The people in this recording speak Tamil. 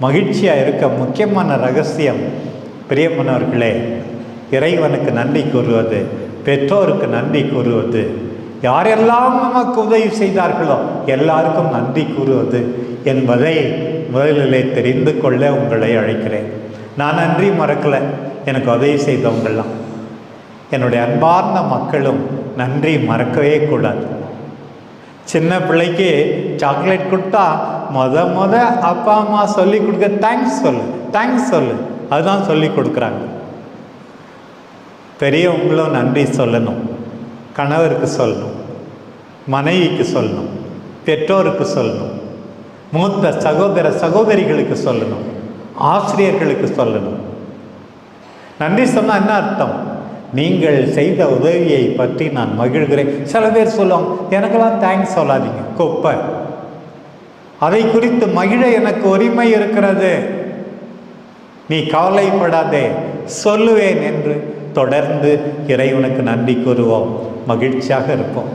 மகிழ்ச்சியாக இருக்க முக்கியமான ரகசியம் பிரியமானவர்களே இறைவனுக்கு நன்றி கூறுவது பெற்றோருக்கு நன்றி கூறுவது யாரெல்லாம் நமக்கு உதவி செய்தார்களோ எல்லாருக்கும் நன்றி கூறுவது என்பதை முதலிலே தெரிந்து கொள்ள உங்களை அழைக்கிறேன். நான் நன்றி மறக்கலை எனக்கு உதவி செய்தவங்கள்லாம். என்னுடைய அன்பார்ந்த மக்களும் நன்றி மறக்கவே கூடாது. சின்ன பிள்ளைக்கு சாக்லேட் கொடுத்தா மொத மொத அப்பா அம்மா சொல்லி கொடுக்க தேங்க்ஸ் சொல்லு. தேங்க்ஸ் சொல்லு. அதுதான் சொல்லி கொடுக்குறாங்க. பெரியவங்களும் நன்றி சொல்லணும். கணவருக்கு சொல்லணும். மனைவிக்கு சொல்லணும். பெற்றோருக்கு சொல்லணும். மூத்த சகோதர சகோதரிகளுக்கு சொல்லணும். ஆசிரியர்களுக்கு சொல்லணும். நன்றி சொன்னால் என்ன அர்த்தம்? நீங்கள் செய்த உதவியை பற்றி நான் மகிழ்கிறேன். சில பேர் சொல்லுவாங்க எனக்கெல்லாம் தேங்க்ஸ் சொல்லாதீங்க. குப்பை. அதை குறித்து மகிழ எனக்கு உரிமை இருக்கிறது. நீ கவலைப்படாதே சொல்லுவேன் என்று தொடர்ந்து இறைவனுக்கு நன்றி கூறுவோம். மகிழ்ச்சியாக இருப்போம்.